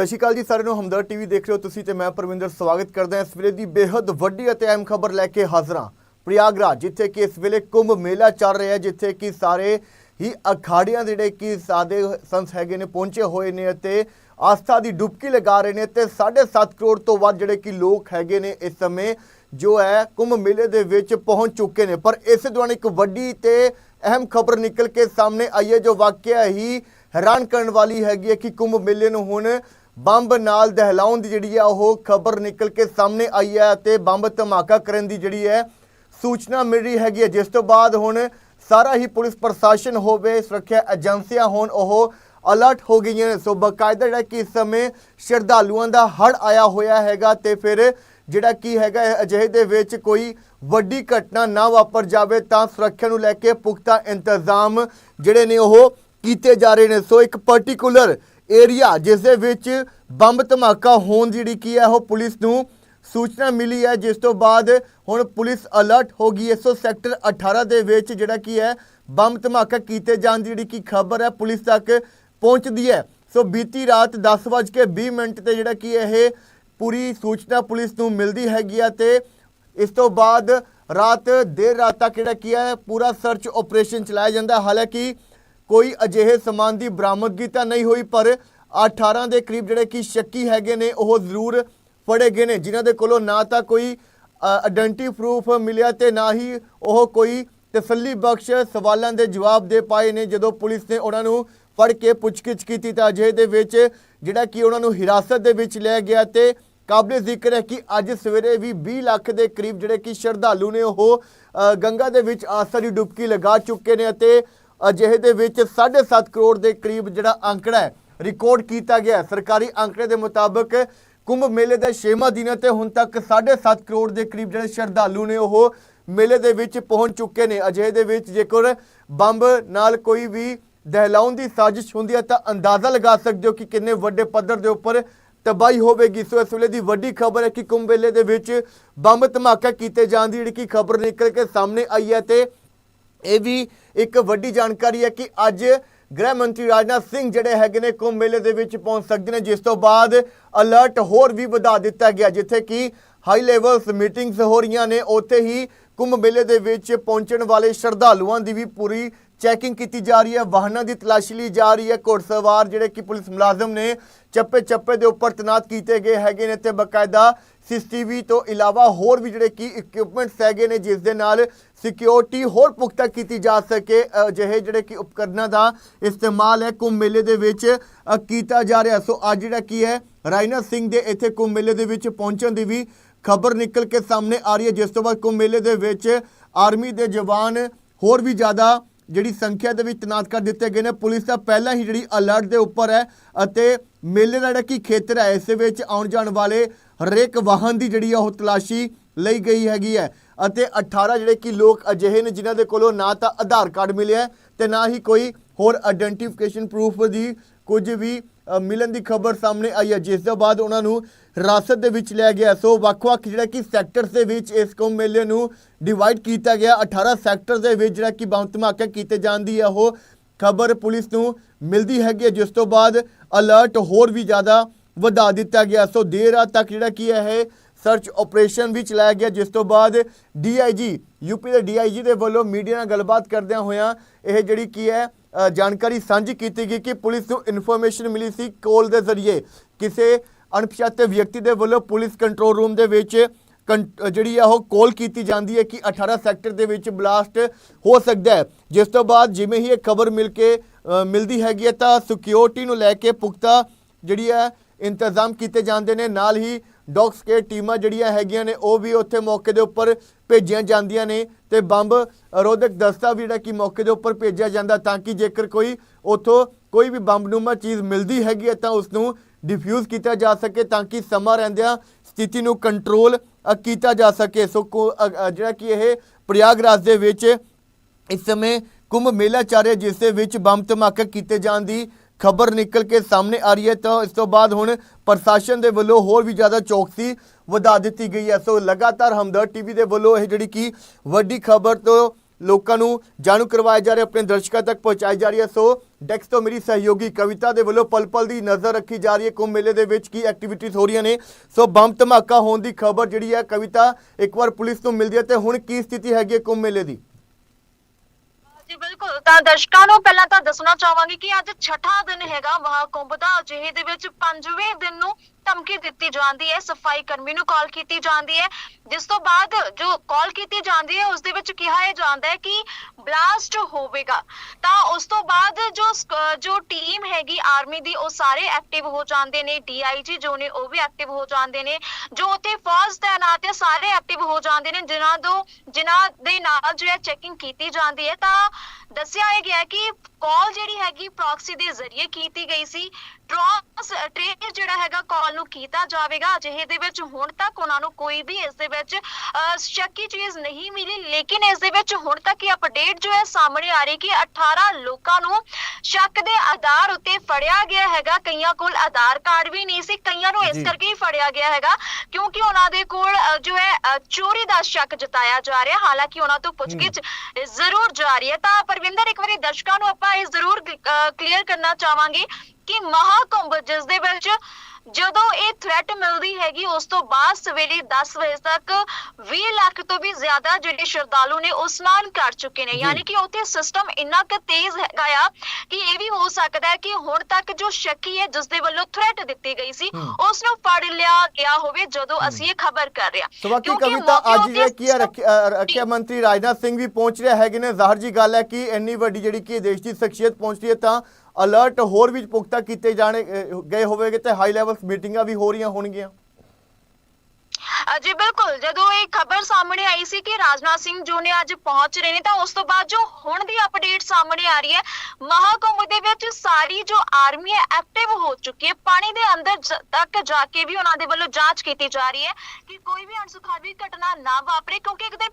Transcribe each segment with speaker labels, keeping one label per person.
Speaker 1: ਸਤਿ ਸ਼੍ਰੀ ਅਕਾਲ ਜੀ ਸਾਰਿਆਂ ਨੂੰ ਹਮਦਰ ਟੀਵੀ ਦੇਖ ਰਹੇ ਹੋ ਤੁਸੀਂ ਤੇ ਮੈਂ ਪਰਵਿੰਦਰ ਸਵਾਗਤ ਕਰਦਾ ਹਾਂ ਇਸ ਵੇਲੇ ਦੀ ਬੇहद ਵੱਡੀ ਅਤੇ ਅਹਿਮ ਖਬਰ ਲੈ ਕੇ ਹਾਜ਼ਰ ਹਾਂ। ਪ੍ਰਯਾਗਰਾਜ, ਜਿੱਥੇ ਕਿ ਇਸ ਵੇਲੇ ਕੁੰਭ ਮੇਲਾ ਚੱਲ ਰਿਹਾ ਹੈ, ਜਿੱਥੇ ਕਿ ਸਾਰੇ ਹੀ ਅਖਾੜੀਆਂ ਜਿਹੜੇ ਕਿ ਸਾਦੇ ਸੰਸ ਹੈਗੇ ਨੇ, ਪਹੁੰਚੇ ਹੋਏ ਨੇ ਅਤੇ ਆਸਥਾ ਦੀ ਡੁਬਕੀ ਲਗਾ ਰਹੇ ਨੇ ਤੇ 7.5 ਕਰੋੜ ਤੋਂ ਵੱਧ ਜਿਹੜੇ ਕਿ ਲੋਕ ਹੈਗੇ ਨੇ ਇਸ ਸਮੇਂ ਜੋ ਹੈ ਕੁੰਭ ਮੇਲੇ ਦੇ ਵਿੱਚ ਪਹੁੰਚ ਚੁੱਕੇ ਨੇ। ਪਰ ਇਸ ਦੌਰਾਨ ਇੱਕ ਵੱਡੀ ਤੇ ਅਹਿਮ ਖਬਰ ਨਿਕਲ ਕੇ ਸਾਹਮਣੇ ਆਈ ਹੈ, ਜੋ ਵਾਕਿਆ ਹੀ ਹੈਰਾਨ ਕਰਨ ਵਾਲੀ ਹੈਗੀ ਹੈ ਕਿ ਕੁੰਭ ਮੇਲੇ ਨੂੰ ਹੁਣ ਬੰਬ ਨਾਲ ਦਹਿਲਾਉਣ ਦੀ ਜਿਹੜੀ ਆ ਉਹ ਖਬਰ ਨਿਕਲ ਕੇ ਸਾਹਮਣੇ ਆਈ ਹੈ ਤੇ ਬੰਬ ਧਮਾਕਾ ਕਰਨ ਦੀ ਜਿਹੜੀ ਹੈ ਸੂਚਨਾ ਮਿਲ ਰਹੀ ਹੈਗੀ ਹੈ। ਜਿਸ ਤੋਂ ਬਾਅਦ ਹੁਣ ਸਾਰਾ ਹੀ ਪੁਲਿਸ ਪ੍ਰਸ਼ਾਸਨ ਹੋਵੇ, ਸੁਰੱਖਿਆ ਏਜੰਸੀਆਂ ਹੋਣ, ਉਹ ਅਲਰਟ ਹੋ ਗਈਆਂ ਨੇ। ਸੋ ਬਕਾਇਦਾ ਜਿਹੜਾ ਕਿ ਇਸ ਸਮੇਂ ਸ਼ਰਧਾਲੂਆਂ ਦਾ ਹੜ ਆਇਆ ਹੋਇਆ ਹੈਗਾ ਤੇ ਫਿਰ ਜਿਹੜਾ ਕੀ ਹੈਗਾ ਅਜਿਹੇ ਦੇ ਵਿੱਚ ਕੋਈ ਵੱਡੀ ਘਟਨਾ ਨਾ ਵਾਪਰ ਜਾਵੇ ਤਾਂ ਸੁਰੱਖਿਆ ਨੂੰ ਲੈ ਕੇ ਪੁਖਤਾ ਇੰਤਜ਼ਾਮ ਜਿਹੜੇ ਨੇ ਉਹ ਕੀਤੇ ਜਾ ਰਹੇ ਨੇ। ਸੋ ਇੱਕ ਪਾਰਟਿਕੂਲਰ ਏਰੀਆ ਜਿਸ ਦੇ ਵਿੱਚ ਬੰਬ ਧਮਾਕਾ ਹੋਣ ਦੀ ਜਿਹੜੀ ਕੀ ਹੈ, ਉਹ ਪੁਲਿਸ ਨੂੰ ਸੂਚਨਾ ਮਿਲੀ ਹੈ। ਜਿਸ ਤੋਂ ਬਾਅਦ ਹੁਣ ਪੁਲਿਸ ਅਲਰਟ ਹੋ ਗਈ ਹੈ। ਸੋ ਸੈਕਟਰ 18 ਦੇ ਵਿੱਚ ਜਿਹੜਾ ਕੀ ਹੈ, ਬੰਬ ਧਮਾਕਾ ਕੀਤੇ ਜਾਣ ਦੀ ਜਿਹੜੀ ਕੀ ਖਬਰ ਹੈ, ਪੁਲਿਸ ਤੱਕ ਪਹੁੰਚਦੀ ਹੈ। ਸੋ ਬੀਤੀ ਰਾਤ 10:20 ਮਿੰਟ ਤੇ ਜਿਹੜਾ ਕੀ ਇਹ ਪੂਰੀ ਸੂਚਨਾ ਪੁਲਿਸ ਨੂੰ ਮਿਲਦੀ ਹੈਗੀ ਆ ਤੇ ਇਸ ਤੋਂ ਬਾਅਦ ਰਾਤ ਦੇਰ ਰਾਤ ਤੱਕ ਜਿਹੜਾ ਕੀ ਹੈ, ਪੂਰਾ ਸਰਚ ਆਪਰੇਸ਼ਨ ਚਲਾਇਆ ਜਾਂਦਾ। ਹਾਲਾਂਕਿ ਕੋਈ ਅਜਿਹੇ ਸਮਾਨ ਦੀ ਬਰਾਮਦਗੀ ਤਾਂ ਨਹੀਂ ਹੋਈ, ਪਰ 18 ਦੇ ਕਰੀਬ ਜਿਹੜੇ ਕਿ ਸ਼ੱਕੀ ਹੈਗੇ ਨੇ, ਉਹ ਜ਼ਰੂਰ ਫੜੇ ਗਏ ਨੇ। ਜਿਨ੍ਹਾਂ ਦੇ ਕੋਲੋਂ ਨਾ ਤਾਂ ਕੋਈ ਆਇਡੈਂਟੀ ਪ੍ਰੂਫ ਮਿਲਿਆ ਤੇ ਨਾ ਹੀ ਉਹ ਕੋਈ ਤਸੱਲੀ ਬਖਸ਼ ਸਵਾਲਾਂ ਦੇ ਜਵਾਬ ਦੇ ਪਾਏ ਨੇ। ਜਦੋਂ ਪੁਲਿਸ ਨੇ ਉਹਨਾਂ ਨੂੰ ਫੜ ਕੇ ਪੁੱਛਗਿੱਛ ਕੀਤੀ ਤਾਂ ਅਜੇ ਦੇ ਵਿੱਚ ਜਿਹੜਾ ਕਿ ਉਹਨਾਂ ਨੂੰ ਹਿਰਾਸਤ ਦੇ ਵਿੱਚ ਲਿਆ ਗਿਆ ਤੇ ਕਾਬਲੇ ਜ਼ਿਕਰ ਹੈ ਕਿ ਅੱਜ ਸਵੇਰੇ ਵੀ 20 ਲੱਖ ਦੇ ਕਰੀਬ ਜਿਹੜੇ ਕਿ ਸ਼ਰਧਾਲੂ ਨੇ ਉਹ ਗੰਗਾ ਦੇ ਵਿੱਚ ਆਸਾ ਦੀ ਡੁਬਕੀ ਲਗਾ ਚੁੱਕੇ ਨੇ ਅਤੇ ਅਜਿਹੇ ਦੇ ਵਿੱਚ 7.5 ਕਰੋੜ ਦੇ ਕਰੀਬ ਜਿਹੜਾ ਅੰਕੜਾ ਹੈ ਰਿਕਾਰਡ ਕੀਤਾ ਗਿਆ ਸਰਕਾਰੀ ਅੰਕੜੇ ਦੇ ਮੁਤਾਬਕ ਕੁੰਭ ਮੇਲੇ ਦੇ ਛੇਵਾਂ ਦਿਨਾਂ ਤੇ ਹੁਣ ਤੱਕ 7.5 ਕਰੋੜ ਦੇ ਕਰੀਬ ਜਿਹੜੇ ਸ਼ਰਧਾਲੂ ਨੇ ਉਹ ਮੇਲੇ ਦੇ ਵਿੱਚ ਪਹੁੰਚ ਚੁੱਕੇ ਨੇ। ਅਜਿਹੇ ਦੇ ਵਿੱਚ ਜੇਕਰ ਬੰਬ ਨਾਲ ਕੋਈ ਵੀ ਦਹਿਲਾਉਣ ਦੀ ਸਾਜ਼ਿਸ਼ ਹੁੰਦੀ ਹੈ ਤਾਂ ਅੰਦਾਜ਼ਾ ਲਗਾ ਸਕਦੇ ਹੋ ਕਿ ਕਿੰਨੇ ਵੱਡੇ ਪੱਧਰ ਦੇ ਉੱਪਰ ਤਬਾਹੀ ਹੋਵੇਗੀ। ਸੋ ਇਸ ਵੇਲੇ ਦੀ ਵੱਡੀ ਖਬਰ ਹੈ ਕਿ ਕੁੰਭ ਮੇਲੇ ਦੇ ਵਿੱਚ ਬੰਬ ਧਮਾਕਾ ਕੀਤੇ ਜਾਣ ਦੀ ਜਿਹੜੀ ਕਿ ਖਬਰ ਨਿਕਲ ਕੇ ਸਾਹਮਣੇ ਆਈ ਹੈ ਤੇ ਇਹ ਵੀ ਇੱਕ ਵੱਡੀ ਜਾਣਕਾਰੀ ਹੈ ਕਿ ਅੱਜ ਗ੍ਰਹਿ ਮੰਤਰੀ ਰਾਜਨਾਥ ਸਿੰਘ ਜਿਹੜੇ ਹੈਗੇ ਨੇ ਕੁੰਭ ਮੇਲੇ ਦੇ ਵਿੱਚ ਪਹੁੰਚ ਸਕਦੇ ਨੇ, ਜਿਸ ਤੋਂ ਬਾਅਦ ਅਲਰਟ ਹੋਰ ਵੀ ਵਧਾ ਦਿੱਤਾ ਗਿਆ, ਜਿੱਥੇ ਕਿ ਹਾਈ ਲੈਵਲਸ ਮੀਟਿੰਗਸ ਹੋ ਰਹੀਆਂ ਨੇ, ਉੱਥੇ ਹੀ ਕੁੰਭ ਮੇਲੇ ਦੇ ਵਿੱਚ ਪਹੁੰਚਣ ਵਾਲੇ ਸ਼ਰਧਾਲੂਆਂ ਦੀ ਵੀ ਪੂਰੀ ਚੈਕਿੰਗ ਕੀਤੀ ਜਾ ਰਹੀ ਹੈ, ਵਾਹਨਾਂ ਦੀ ਤਲਾਸ਼ੀ ਲਈ ਜਾ ਰਹੀ ਹੈ। ਘੋੜਸਵਾਰ ਜਿਹੜੇ ਕਿ ਪੁਲਿਸ ਮੁਲਾਜ਼ਮ ਨੇ ਚੱਪੇ ਚੱਪੇ ਦੇ ਉੱਪਰ ਤੈਨਾਤ ਕੀਤੇ ਗਏ ਹੈਗੇ ਨੇ ਤੇ ਬਕਾਇਦਾ ਸੀਸੀਟੀਵੀ ਤੋਂ ਇਲਾਵਾ ਹੋਰ ਵੀ ਜਿਹੜੇ ਕੀ ਇਕਵਿਪਮੈਂਟਸ ਹੈਗੇ ਨੇ ਜਿਸ ਦੇ ਨਾਲ ਸਿਕਿਉਰਿਟੀ ਹੋਰ ਪੁਖਤਾ ਕੀਤੀ ਜਾ ਸਕੇ ਅਜਿਹੇ ਜਿਹੜੇ ਕਿ ਉਪਕਰਨਾਂ ਦਾ ਇਸਤੇਮਾਲ ਹੈ, ਕੁੰਭ ਮੇਲੇ ਦੇ ਵਿੱਚ ਕੀਤਾ ਜਾ ਰਿਹਾ। ਸੋ ਅੱਜ ਜਿਹੜਾ ਕੀ ਹੈ, ਰਾਜਨਾਥ ਸਿੰਘ ਦੇ ਇੱਥੇ ਕੁੰਭ ਮੇਲੇ ਦੇ ਵਿੱਚ ਪਹੁੰਚਣ ਦੀ ਵੀ ਖਬਰ ਨਿਕਲ ਕੇ ਸਾਹਮਣੇ ਆ ਰਹੀ ਹੈ। ਜਿਸ ਤੋਂ ਬਾਅਦ ਕੁੰਭ ਮੇਲੇ ਦੇ ਵਿੱਚ ਆਰਮੀ ਦੇ ਜਵਾਨ ਹੋਰ ਵੀ ਜ਼ਿਆਦਾ ਜਿਹੜੀ ਸੰਖਿਆ ਦੇ ਵਿੱਚ ਤੈਨਾਤ ਕਰ ਦਿੱਤੇ ਗਏ ਨੇ। ਪੁਲਿਸ ਦਾ ਪਹਿਲਾਂ ਹੀ ਜਿਹੜੀ ਅਲਰਟ ਦੇ ਉੱਪਰ ਹੈ ਅਤੇ ਮੇਲੇ ਦਾ ਜਿਹੜਾ ਕਿ ਖੇਤਰ ਹੈ, ਇਸ ਦੇ ਵਿੱਚ ਆਉਣ ਜਾਣ ਵਾਲੇ ਹਰੇਕ ਵਾਹਨ ਦੀ ਜਿਹੜੀ ਆ ਉਹ ਤਲਾਸ਼ੀ ਲਈ ਗਈ ਹੈਗੀ ਹੈ ਅਤੇ 18 ਜਿਹੜੇ ਕਿ ਲੋਕ ਅਜਿਹੇ ਨੇ ਜਿਨ੍ਹਾਂ ਦੇ ਕੋਲੋਂ ਨਾ ਤਾਂ ਆਧਾਰ ਕਾਰਡ ਮਿਲਿਆ ਹੈ ਤੇ ਨਾ ਹੀ ਕੋਈ ਹੋਰ ਆਇਡੈਂਟੀਫਿਕੇਸ਼ਨ ਪ੍ਰੂਫ ਦੀ ਕੁਝ ਵੀ ਮਿਲਣ ਦੀ ਖਬਰ ਸਾਹਮਣੇ ਆਈ ਹੈ, ਜਿਸ ਤੋਂ ਬਾਅਦ ਉਹਨਾਂ ਨੂੰ ਹਿਰਾਸਤ ਦੇ ਵਿੱਚ ਲਿਆ ਗਿਆ ਸੋ ਵੱਖ-ਵੱਖ ਜਿਹੜਾ ਕਿ ਸੈਕਟਰਸ ਦੇ ਵਿੱਚ ਇਸ ਕੁੰਭ ਮੇਲੇ ਨੂੰ ਡਿਵਾਈਡ ਕੀਤਾ ਗਿਆ। 18 ਸੈਕਟਰ ਦੇ ਵਿੱਚ ਜਿਹੜਾ ਕਿ ਬੰਬ ਧਮਾਕੇ ਕੀਤੇ ਜਾਂਦੀ ਹੈ, ਉਹ ਖਬਰ ਪੁਲਿਸ ਨੂੰ ਮਿਲਦੀ ਹੈਗੀ ਹੈ, ਜਿਸ ਤੋਂ ਬਾਅਦ ਅਲਰਟ ਹੋਰ ਵੀ ਜ਼ਿਆਦਾ ਵਧਾ ਦਿੱਤਾ ਗਿਆ। ਸੋ ਦੇਰ ਰਾਤ ਤੱਕ ਜਿਹੜਾ ਕੀ ਹੈ, ਇਹ ਸਰਚ ਆਪਰੇਸ਼ਨ ਵੀ ਚਲਾਇਆ ਗਿਆ, ਜਿਸ ਤੋਂ ਬਾਅਦ ਡੀਆਈਜੀ ਯੂਪੀ ਦੇ ਡੀਆਈਜੀ ਦੇ ਵੱਲੋਂ ਮੀਡੀਆ ਨਾਲ ਗੱਲਬਾਤ ਕਰਦਿਆਂ ਹੋਇਆਂ ਇਹ ਜਿਹੜੀ ਕੀ ਹੈ ਜਾਣਕਾਰੀ ਸਾਂਝੀ ਕੀਤੀ ਗਈ ਕਿ ਪੁਲਿਸ ਨੂੰ ਇਨਫੋਰਮੇਸ਼ਨ ਮਿਲੀ ਸੀ ਕੋਲ ਦੇ ਜ਼ਰੀਏ। ਕਿਸੇ ਅਣਪਛਾਤੇ ਵਿਅਕਤੀ ਦੇ ਵੱਲੋਂ ਪੁਲਿਸ ਕੰਟਰੋਲ ਰੂਮ ਦੇ ਵਿੱਚ ਜਿਹੜੀ ਆ ਉਹ ਕੋਲ ਕੀਤੀ ਜਾਂਦੀ ਹੈ ਕਿ 18 ਸੈਕਟਰ ਦੇ ਵਿੱਚ ਬਲਾਸਟ ਹੋ ਸਕਦਾ ਹੈ। ਜਿਸ ਤੋਂ ਬਾਅਦ ਜਿਵੇਂ ਹੀ ਇਹ ਖਬਰ ਮਿਲ ਕੇ ਮਿਲਦੀ ਹੈਗੀ ਹੈ ਤਾਂ ਸਿਕਿਉਰਿਟੀ ਨੂੰ ਲੈ ਕੇ ਪੁਖਤਾ ਜਿਹੜੀ ਹੈ ਇੰਤਜ਼ਾਮ ਕੀਤੇ ਜਾਂਦੇ ਨੇ। ਨਾਲ ਹੀ ਡੌਗ ਸਕੇਟ ਟੀਮਾਂ ਜਿਹੜੀਆਂ ਹੈਗੀਆਂ ਨੇ, ਉਹ ਵੀ ਉੱਥੇ ਮੌਕੇ ਦੇ ਉੱਪਰ ਭੇਜੀਆਂ ਜਾਂਦੀਆਂ ਨੇ ਤੇ ਬੰਬ ਰੋਧਕ ਦਸਤਾ ਵੀ ਜਿਹੜਾ ਕਿ ਮੌਕੇ ਦੇ ਉੱਪਰ ਭੇਜਿਆ ਜਾਂਦਾ ਤਾਂ ਕਿ ਜੇਕਰ ਕੋਈ ਉੱਥੋਂ ਕੋਈ ਵੀ ਬੰਬਨੁਮਾ ਚੀਜ਼ ਮਿਲਦੀ ਹੈਗੀ ਹੈ ਤਾਂ ਉਸ ਨੂੰ ਡਿਫਿਊਜ਼ ਕੀਤਾ ਜਾ ਸਕੇ ਤਾਂ ਕਿ ਸਮਾਂ ਰਹਿੰਦਿਆਂ ਸਥਿਤੀ ਨੂੰ ਕੰਟਰੋਲ ਕੀਤਾ ਜਾ ਸਕੇ। ਸੋ ਕੋ- ਜਿਹੜਾ ਕਿ ਇਹ ਪ੍ਰਯਾਗਰਾਜ ਦੇ ਵਿੱਚ ਇਸ ਸਮੇਂ ਕੁੰਭ ਮੇਲਾ ਚੱਲ ਰਿਹਾ, ਜਿਸ ਦੇ ਵਿੱਚ ਬੰਬ ਧਮਾਕੇ ਕੀਤੇ ਜਾਣ ਦੀ ਖਬਰ ਨਿਕਲ ਕੇ ਸਾਹਮਣੇ ਆ ਰਹੀ ਹੈ। ਤਾਂ ਇਸ ਤੋਂ ਬਾਅਦ ਹੁਣ ਪ੍ਰਸ਼ਾਸਨ ਦੇ ਵੱਲੋਂ ਹੋਰ ਵੀ ਜ਼ਿਆਦਾ ਚੌਕਸੀ ਵਧਾ ਦਿੱਤੀ ਗਈ ਹੈ। ਸੋ ਲਗਾਤਾਰ ਹਮਦਰ ਟੀਵੀ ਦੇ ਵੱਲੋਂ ਇਹ ਜਿਹੜੀ ਕਿ ਵੱਡੀ ਖਬਰ ਤੋਂ ਲੋਕਾਂ ਨੂੰ ਜਾਣੂ ਕਰਵਾਇਆ ਜਾ ਰਿਹਾ, ਆਪਣੇ ਦਰਸ਼ਕਾਂ ਤੱਕ ਪਹੁੰਚਾਈ ਜਾ ਰਹੀ ਹੈ। ਸੋ ਡੈਕਸ ਤੋਂ ਮੇਰੀ ਸਹਿਯੋਗੀ ਕਵਿਤਾ ਦੇ ਵੱਲੋਂ ਪਲ ਪਲ ਦੀ ਨਜ਼ਰ ਰੱਖੀ ਜਾ ਰਹੀ ਹੈ। ਕੁੰਭ ਮੇਲੇ ਦੇ ਵਿੱਚ ਕੀ ਐਕਟੀਵਿਟੀਜ਼ ਹੋ ਰਹੀਆਂ ਨੇ? ਸੋ ਬੰਬ ਧਮਾਕਾ ਹੋਣ ਦੀ ਖਬਰ ਜਿਹੜੀ ਹੈ, ਕਵਿਤਾ ਇੱਕ ਵਾਰ ਪੁਲਿਸ ਨੂੰ ਮਿਲਦੀ ਹੈ ਤੇ ਹੁਣ ਕੀ ਸਥਿਤੀ ਹੈਗੀ ਹੈ ਕੁੰਭ ਮੇਲੇ ਦੀ?
Speaker 2: ਜੀ, ਬਿਲਕੁਲ। ਤਾਂ ਦਰਸ਼ਕਾਂ ਨੂੰ ਪਹਿਲਾਂ ਤਾਂ ਦੱਸਣਾ ਚਾਹਾਂਗੀ ਕਿ ਅੱਜ ਛਠਾ ਦਿਨ ਹੈਗਾ ਮਹਾਕੁੰਭ ਦਾ। ਅਜਿਹੇ ਦੇ ਵਿੱਚ ਪੰਜਵੇਂ ਦਿਨ ਨੂੰ ਧਮਕੀ ਦਿੱਤੀ ਜਾਂਦੀ ਹੈ, ਸਫ਼ਾਈ ਕਰਮੀ ਨੂੰ ਕਾਲ ਕੀਤੀ ਜਾਂਦੀ ਹੈ। ਜਿਸ ਤੋਂ ਬਾਅਦ ਜੋ ਕਾਲ ਕੀਤੀ ਜਾਂਦੀ ਹੈ, ਉਸ ਦੇ ਵਿੱਚ ਕਿਹਾ ਜਾਂਦਾ ਹੈ ਕਿ ਬਲਾਸਟ ਹੋਵੇਗਾ। ਤਾਂ ਉਸ ਤੋਂ ਬਾਅਦ ਜੋ ਜੋ ਟੀਮ ਹੈਗੀ ਆਰਮੀ ਦੀ, ਉਹ ਸਾਰੇ ਐਕਟਿਵ ਹੋ ਜਾਂਦੇ ਨੇ। ਡੀਆਈਜੀ ਜੋ ਨੇ, ਉਹ ਵੀ ਐਕਟਿਵ ਹੋ ਜਾਂਦੇ ਨੇ। ਜੋ ਉੱਥੇ ਫੌਜ ਤਾਇਨਾਤ ਹੈ ਸਾਰੇ ਐਕਟਿਵ ਹੋ ਜਾਂਦੇ ਨੇ ਜਿਨ੍ਹਾਂ ਤੋਂ ਜਿਨ੍ਹਾਂ ਦੇ ਨਾਲ ਜੋ ਹੈ ਚੈਕਿੰਗ ਕੀਤੀ ਜਾਂਦੀ ਹੈ ਤਾਂ ਦੱਸਿਆ ਇਹ ਗਿਆ ਕਿ ਕਾਲ ਜਿਹੜੀ ਹੈਗੀ ਪ੍ਰੌਕਸੀ ਦੇ ਜ਼ਰੀਏ ਕੀਤੀ ਗਈ ਸੀ। ਟ੍ਰਾਂਸ ਟ੍ਰੇਸ ਜਿਹੜਾ ਹੈਗਾ ਕਾਲ ਨੂੰ ਕੀਤਾ ਜਾਵੇਗਾ। ਅਜਿਹੇ ਦੇ ਵਿੱਚ ਹੁਣ ਤੱਕ ਉਹਨਾਂ ਨੂੰ ਕੋਈ ਵੀ ਇਸ ਦੇ ਵਿੱਚ ਸ਼ੱਕੀ ਚੀਜ਼ ਨਹੀਂ ਮਿਲੀ ਲੇਕਿਨ ਇਸ ਦੇ ਵਿੱਚ ਹੁਣ ਤੱਕ ਇਹ ਅਪਡੇਟ ਜੋ ਹੈ ਸਾਹਮਣੇ ਆ ਰਹੀ ਕਿ 18 ਲੋਕਾਂ ਨੂੰ ਸ਼ੱਕ ਦੇ ਆਧਾਰ ਉੱਤੇ ਫੜਿਆ ਗਿਆ ਹੈਗਾ। ਕਈਆਂ ਕੋਲ ਆਧਾਰ ਕਾਰਡ ਵੀ ਨਹੀਂ ਸੀ ਕਈਆਂ ਨੂੰ ਇਸ। ਕਰਕੇ ਹੀ ਫੜਿਆ ਗਿਆ ਹੈਗਾ ਕਿਉਂਕਿ ਉਹਨਾਂ ਦੇ ਕੋਲ ਜੋ ਹੈ ਚੋਰੀ ਦਾ ਸ਼ੱਕ ਜਤਾਇਆ ਜਾ ਰਿਹਾ। ਹਾਲਾਂਕਿ ਉਹਨਾਂ ਤੋਂ ਪੁੱਛਗਿੱਛ ਜ਼ਰੂਰ ਜਾਰੀ ਹੈ। ਤਾਂ ਪਰਵਿੰਦਰ ਇੱਕ ਵਾਰੀ ਦਰਸ਼ਕਾਂ ਨੂੰ ਆਪਾਂ ਇਹ ਜ਼ਰੂਰ ਕਲੀਅਰ ਕਰਨਾ ਚਾਹਾਂਗੇ ਕਿ ਮਹਾਕੁੰਭ ਜਿਸ ਦੇ ਵਿੱਚ ਜਦੋਂ ਇਹ ਥ੍ਰੈਟ ਮਿਲਦੀ ਹੈਗੀ ਉਸ ਤੋਂ ਬਾਅਦ ਸਵੇਰੇ 10 ਵਜੇ ਤੱਕ 20 ਲੱਖ ਤੋਂ ਵੀ ਜ਼ਿਆਦਾ ਜਿਹੜੇ ਸ਼ਰਧਾਲੂ ਨੇ ਉਹ ਇਸ਼ਨਾਨ ਕਰ ਚੁੱਕੇ ਨੇ।
Speaker 1: ਜੀ।
Speaker 2: ਯਾਨੀ ਕਿ ਉੱਥੇ ਸਿਸਟਮ ਇੰਨਾ ਕੁ ਤੇਜ਼ ਹੈਗਾ ਆ ਕਿ ਇਹ ਵੀ ਹੋ ਸਕਦਾ ਹੈ ਕਿ ਹੁਣ ਤੱਕ ਜੋ ਸ਼ੱਕੀ ਹੈ ਜਿਸ ਦੇ ਵੱਲੋਂ ਥ੍ਰੈਟ ਦਿੱਤੀ ਗਈ ਸੀ। ਉਸ ਨੂੰ ਫੜ ਲਿਆ ਗਿਆ ਹੋਵੇ ਜਦੋਂ ਅਸੀਂ ਇਹ ਖਬਰ ਕਰ ਰਹੇ ਹਾਂ।
Speaker 1: ਸੋ ਬਾਕੀ
Speaker 2: ਕਿਉਂਕਿ
Speaker 1: ਕਵਿਤਾ ਅੱਜ ਜਿਹੜਾ ਕੀ ਰੱਖਿਆ ਮੰਤਰੀ ਰਾਜਨਾਥ ਸਿੰਘ ਵੀ ਪਹੁੰਚ ਰਿਹਾ ਹੈਗੇ ਨੇ। ਜ਼ਾਹਰ ਜੀ ਗੱਲ ਹੈ ਕਿ ਇੰਨੀ ਵੱਡੀ ਜਿਹੜੀ ਕਿ ਦੇਸ਼ ਦੀ ਸ਼ਖਸੀਅਤ ਪਹੁੰਚਦੀ ਹੈ ਤਾਂ ਅਲਰਟ ਹੋਰ ਵੀ ਪੁਖਤਾ ਕੀਤੇ ਜਾਣੇ ਗਏ ਹੋਵੇਗੇ ਤੇ ਹਾਈ ਲੈਵਲ ਮੀਟਿੰਗਾਂ ਵੀ ਹੋ ਰਹੀਆਂ ਹੋਣਗੀਆਂ।
Speaker 2: ਜੀ ਬਿਲਕੁਲ, ਜਦੋਂ ਇਹ ਖਬਰ ਸਾਹਮਣੇ ਆਈ ਸੀ ਕਿ ਰਾਜਨਾਥ ਸਿੰਘ ਜੋ ਨੇ ਅੱਜ ਪਹੁੰਚ ਰਹੇ ਨੇ, ਤਾਂ ਉਸ ਤੋਂ ਬਾਅਦ ਜੋ ਹੁਣ ਦੀ ਅਪਡੇਟ ਸਾਹਮਣੇ ਆ ਰਹੀ ਹੈ, ਮਹਾਕੁੰਭ ਦੇ ਵਿੱਚ ਸਾਰੀ ਜੋ ਆਰਮੀ ਹੈ ਐਕਟਿਵ ਹੋ ਚੁੱਕੀ ਹੈ। ਪਾਣੀ ਦੇ ਅੰਦਰ ਤੱਕ ਜਾ ਕੇ ਵੀ ਉਹਨਾਂ ਦੇ ਵੱਲੋਂ ਜਾਂਚ ਕੀਤੀ ਜਾ ਰਹੀ ਹੈ ਕਿ ਕੋਈ ਵੀ ਅਣਸੁਖਾਵੀ ਘਟਨਾ ਨਾ ਵਾਪਰੇ, ਕਿਉਂਕਿ ਇੱਕ ਦਿਨ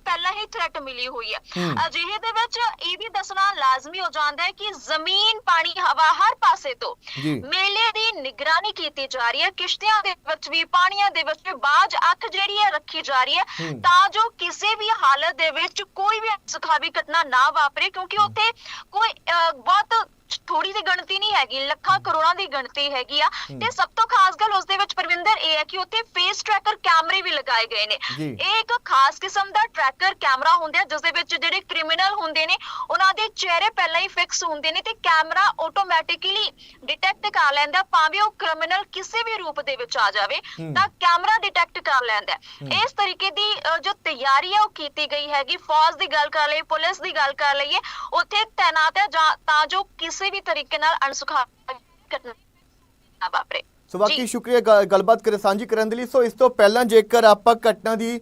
Speaker 2: ਮਿਲੀ ਹੋਈ ਹੈ। ਅਜਿਹੇ ਦੇ ਵਿੱਚ ਇਹ ਵੀ ਦੱਸਣਾ ਲਾਜ਼ਮੀ ਹੋ ਜਾਂਦਾ ਹੈ ਕਿ ਜ਼ਮੀਨ ਪਾਣੀ ਹਵਾ ਹਰ ਪਾਸੇ ਤੋਂ। ਮੇਲੇ ਦੀ ਨਿਗਰਾਨੀ ਕੀਤੀ ਜਾ ਰਹੀ ਹੈ ਕਿਸ਼ਤੀਆਂ ਦੇ ਵਿੱਚ ਵੀ ਪਾਣੀਆਂ ਦੇ ਵਿੱਚ ਵੀ ਬਾਜ ਅੱਖ ਜਿਹੜੀ ਹੈ ਰੱਖੀ ਜਾ ਰਹੀ ਹੈ। ਤਾਂ ਜੋ ਕਿਸੇ ਵੀ ਹਾਲਤ ਦੇ ਵਿੱਚ ਕੋਈ ਵੀ ਸੁਖਾਵੀ ਘਟਨਾ ਨਾ ਵਾਪਰੇ ਕਿਉਂਕਿ ਉੱਥੇ ਕੋਈ ਬਹੁਤ ਥੋੜੀ ਦੀ ਗਿਣਤੀ ਨਹੀਂ ਹੈਗੀ ਲੱਖਾਂ ਕਰੋੜਾਂ ਦੀ ਗਿਣਤੀ ਹੈਗੀ ਆ ਤੇ ਸਭ ਤੋਂ ਖਾਸ ਗੱਲ ਉਸ ਦੇ ਵਿੱਚ ਪਰਵਿੰਦਰ ਇਹ ਹੈ ਕਿ ਉੱਥੇ ਫੇਸ ਟਰੈਕਰ ਕੈਮਰੇ ਵੀ ਲਗਾਏ ਗਏ ਨੇ। ਇਹ ਇੱਕ ਖਾਸ ਕਿਸਮ ਦਾ ਟਰੈਕਰ ਕੈਮਰਾ ਹੁੰਦਾ ਜਿਸ ਦੇ ਵਿੱਚ ਜਿਹੜੇ ਕ੍ਰਿਮੀਨਲ ਹੁੰਦੇ ਨੇ ਉਹਨਾਂ ਦੇ ਚਿਹਰੇ ਪਹਿਲਾਂ ਹੀ ਫਿਕਸ ਹੁੰਦੇ ਨੇ ਤੇ ਕੈਮਰਾ ਆਟੋਮੈਟਿਕਲੀ ਡਿਟੈਕਟ ਕਰ ਲੈਂਦਾ ਭਾਵੇਂ ਉਹ ਕ੍ਰਿਮੀਨਲ ਕਿਸੇ ਵੀ ਰੂਪ ਦੇ ਵਿੱਚ ਆ ਜਾਵੇ। ਤਾਂ ਕੈਮਰਾ ਡਿਟੈਕਟ ਕਰ ਲੈਂਦਾ। ਇਸ ਤਰੀਕੇ ਦੀ ਜੋ ਤਿਆਰੀ ਹੈ ਉਹ ਕੀਤੀ ਗਈ ਹੈਗੀ ਫੌਜ ਦੀ ਗੱਲ ਕਰ ਲਈਏ ਪੁਲਿਸ ਦੀ ਗੱਲ ਕਰ ਲਈਏ ਉੱਥੇ ਤਾਇਨਾਤ ਹੈ ਜਾਂ- ਤਾਂ ਜੋ ਕਿਸੇ ਵੀ ਤਰੀਕੇ ਨਾਲ ਅਣਸੁਖਾਵੀ ਘਟਨਾ ਵਾਪਰੇ।
Speaker 1: ਸੋ ਬਾਕੀ। ਸ਼ੁਕਰੀਆ ਗੱਲਬਾਤ ਕਰ ਸਾਂਝੀ ਕਰਨ ਦੇ ਲਈ। ਸੋ ਇਸ ਤੋਂ ਪਹਿਲਾਂ ਜੇਕਰ ਆਪਾਂ ਘਟਨਾ ਦੀ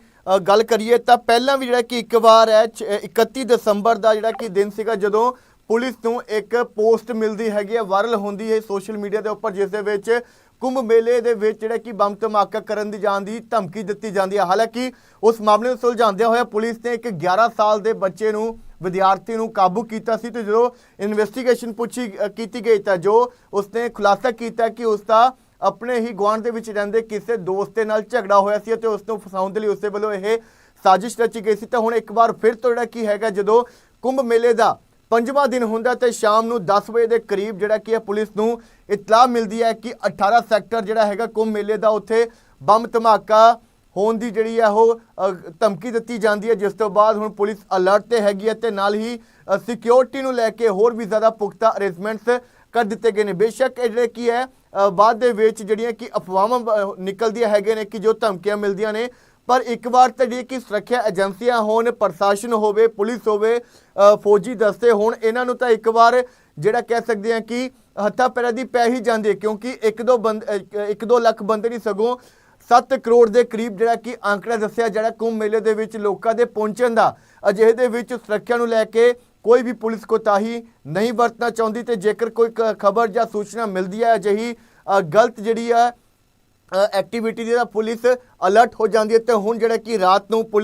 Speaker 1: ਗੱਲ ਕਰੀਏ ਤਾਂ ਪਹਿਲਾਂ ਵੀ ਜਿਹੜਾ ਕਿ ਇੱਕ ਵਾਰ ਹੈ ਛ- ਅ, 31 ਦਸੰਬਰ ਦਾ ਜਿਹੜਾ ਕਿ ਦਿਨ ਸੀਗਾ ਜਦੋਂ ਪੁਲਿਸ ਨੂੰ ਇੱਕ ਪੋਸਟ ਮਿਲਦੀ ਹੈਗੀ ਹੈ ਵਾਇਰਲ ਹੁੰਦੀ ਹੈ ਸੋਸ਼ਲ ਮੀਡੀਆ ਦੇ ਉੱਪਰ ਜਿਸ ਦੇ ਵਿੱਚ ਕੁੰਭ ਮੇਲੇ ਦੇ ਵਿੱਚ ਜਿਹੜਾ ਕਿ ਬੰਬ ਧਮਾਕਾ ਕਰਨ ਦੀ ਜਾਣ ਦੀ ਧਮਕੀ ਦਿੱਤੀ ਜਾਂਦੀ ਹੈ। ਹਾਲਾਂਕਿ ਉਸ ਮਾਮਲੇ ਨੂੰ ਸੁਲਝਾਉਂਦਿਆਂ ਹੋਇਆ ਪੁਲਿਸ ਨੇ ਇੱਕ 11 ਸਾਲ ਦੇ ਬੱਚੇ ਨੂੰ ਵਿਦਿਆਰਥੀ ਨੂੰ ਕਾਬੂ ਕੀਤਾ ਸੀ ਤੇ ਜਦੋਂ ਇਨਵੈਸਟੀਗੇਸ਼ਨ ਪੁੱਛੀ ਕੀਤੀ ਗਈ ਤਾਂ ਜੋ ਉਸਨੇ ਖੁਲਾਸਾ ਕੀਤਾ ਕਿ ਉਸਦਾ ਆਪਣੇ ਹੀ ਗੁਆਂਢ ਦੇ ਵਿੱਚ ਰਹਿੰਦੇ ਕਿਸੇ ਦੋਸਤ ਦੇ ਨਾਲ ਝਗੜਾ ਹੋਇਆ ਸੀ ਅਤੇ ਉਸ ਨੂੰ ਫਸਾਉਣ ਦੇ ਲਈ ਉਸਦੇ ਵੱਲੋਂ ਇਹ ਸਾਜ਼ਿਸ਼ ਰਚੀ ਗਈ ਸੀ। ਤਾਂ ਹੁਣ ਇੱਕ ਵਾਰ ਫਿਰ ਤੋਂ ਜਿਹੜਾ ਕੀ ਹੈਗਾ, ਜਦੋਂ ਕੁੰਭ ਮੇਲੇ ਦਾ ਪੰਜਵਾਂ ਦਿਨ ਹੁੰਦਾ ਤੇ ਸ਼ਾਮ ਨੂੰ 10 ਵਜੇ ਦੇ ਕਰੀਬ ਜਿਹੜਾ ਕੀ ਹੈ, ਪੁਲਿਸ ਨੂੰ ਇਤਲਾਹ ਮਿਲਦੀ ਹੈ ਕਿ 18 ਸੈਕਟਰ ਜਿਹੜਾ ਹੈਗਾ ਕੁੰਭ ਮੇਲੇ ਦਾ, ਉੱਥੇ ਬੰਬ ਧਮਾਕਾ ਹੋਣ ਦੀ ਜਿਹੜੀ ਹੈ ਉਹ ਧਮਕੀ ਦਿੱਤੀ ਜਾਂਦੀ ਹੈ। ਜਿਸ ਤੋਂ ਬਾਅਦ ਹੁਣ ਪੁਲਿਸ ਅਲਰਟ ਤੇ ਹੈਗੀ ਹੈ ਤੇ ਨਾਲ ਹੀ ਸਿਕਿਉਰਿਟੀ ਨੂੰ ਲੈ ਕੇ ਹੋਰ ਵੀ ਜ਼ਿਆਦਾ ਪੁਖਤਾ ਅਰੇਂਜਮੈਂਟਸ ਕਰ ਦਿੱਤੇ ਗਏ ਨੇ। ਬੇਸ਼ੱਕ ਇਹ ਜਿਹੜੇ ਕੀ ਹੈ ਬਾਅਦ ਦੇ ਵਿੱਚ ਜਿਹੜੀਆਂ ਕਿ ਅਫਵਾਹਾਂ ਅ, ਨਿਕਲਦੀਆਂ ਹੈਗੇ ਨੇ ਕਿ ਜੋ ਧਮਕੀਆਂ ਮਿਲਦੀਆਂ ਨੇ ਪਰ ਇੱਕ ਵਾਰ ਤਾਂ ਜਿਹੜੀ ਕਿ ਸੁਰੱਖਿਆ ਏਜੰਸੀਆਂ ਹੋਣ ਪ੍ਰਸ਼ਾਸਨ ਹੋਵੇ ਪੁਲਿਸ ਹੋਵੇ ਫੌਜੀ ਦਸਤੇ ਹੋਣ ਇਹਨਾਂ ਨੂੰ ਤਾਂ ਇੱਕ ਵਾਰ ਜਿਹੜਾ ਕਹਿ ਸਕਦੇ ਹਾਂ ਕਿ ਹੱਥਾਂ ਪੈਰਾਂ ਦੀ ਪੈ ਹੀ ਜਾਂਦੀ ਹੈ। ਕਿਉਂਕਿ ਇੱਕ ਦੋ ਬੰਦ ਇੱਕ ਦੋ ਲੱਖ ਬੰਦੇ ਨਹੀਂ ਸਗੋਂ 7 ਕਰੋੜ ਦੇ ਕਰੀਬ ਜਿਹੜਾ ਕਿ ਅੰਕੜਾ ਦੱਸਿਆ ਜਿਹੜਾ ਕੁੰਭ ਮੇਲੇ ਦੇ ਵਿੱਚ ਲੋਕਾਂ ਦੇ ਪਹੁੰਚਣ ਦਾ। ਅਜਿਹੇ ਦੇ ਵਿੱਚ ਸੁਰੱਖਿਆ ਨੂੰ ਲੈ ਕੇ ਕੋਈ ਵੀ ਪੁਲਿਸ ਕੋਤਾਹੀ ਨਹੀਂ ਵਰਤਣਾ ਚਾਹੁੰਦੀ ਤੇ ਜੇਕਰ ਕੋਈ ਖਬਰ ਜਾਂ ਸੂਚਨਾ ਮਿਲਦੀ ਹੈ, ਅਜਿਹੀ ਗਲਤ ਜਿਹੜੀ ਹੈ ਐਕਟੀਵਿਟੀ ਦੀ ਤਾਂ ਪੁਲਿਸ ਅਲਰਟ ਹੋ ਜਾਂਦੀ ਹੈ ਤੇ ਹੁਣ ਜਿਹੜਾ ਕਿ ਰਾਤ ਨੂੰ ਪੁਲਿਸ